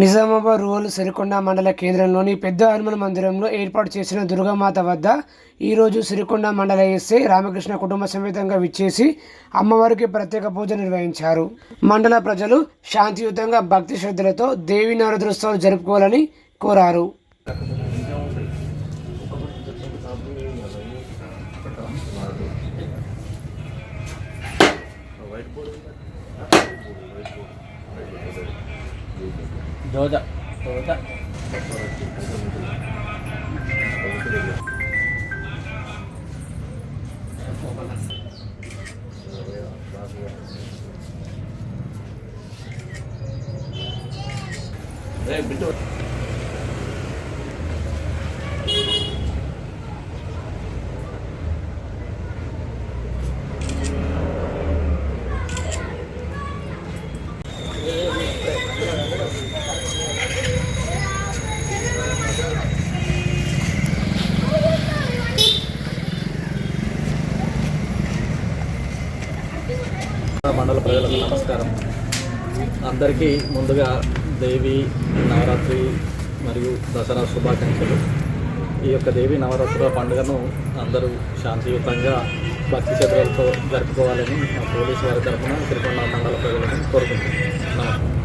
Nizamabad rural Sirikonda మండల కేంద్రంలోని పెద్ద హనుమాన్ మందిరంలో ఏర్పాటు చేసిన దుర్గామాత వద్ద ఈరోజు సిరికొండ మండల ఎస్ఐ రామకృష్ణ కుటుంబ సమేతంగా విచ్చేసి అమ్మవారికి ప్రత్యేక పూజ నిర్వహించారు. మండల ప్రజలు శాంతియుతంగా భక్తి శ్రద్ధలతో దేవి నవరాత్రోత్సవాలు జరుపుకోవాలని కోరారు. దోద దోద. బిట్టు. మండల ప్రజలకు నమస్కారం. అందరికీ ముందుగా దేవి నవరాత్రి మరియు దసరా శుభాకాంక్షలు. ఈ యొక్క దేవి నవరాత్రుల పండుగను అందరూ శాంతియుతంగా భక్తి శ్రద్ధలతో జరుపుకోవాలని మా పోలీసు వారి తరఫున తిరుకొండ మండల ప్రజలను కోరుకుంటున్నాను నమస్కారం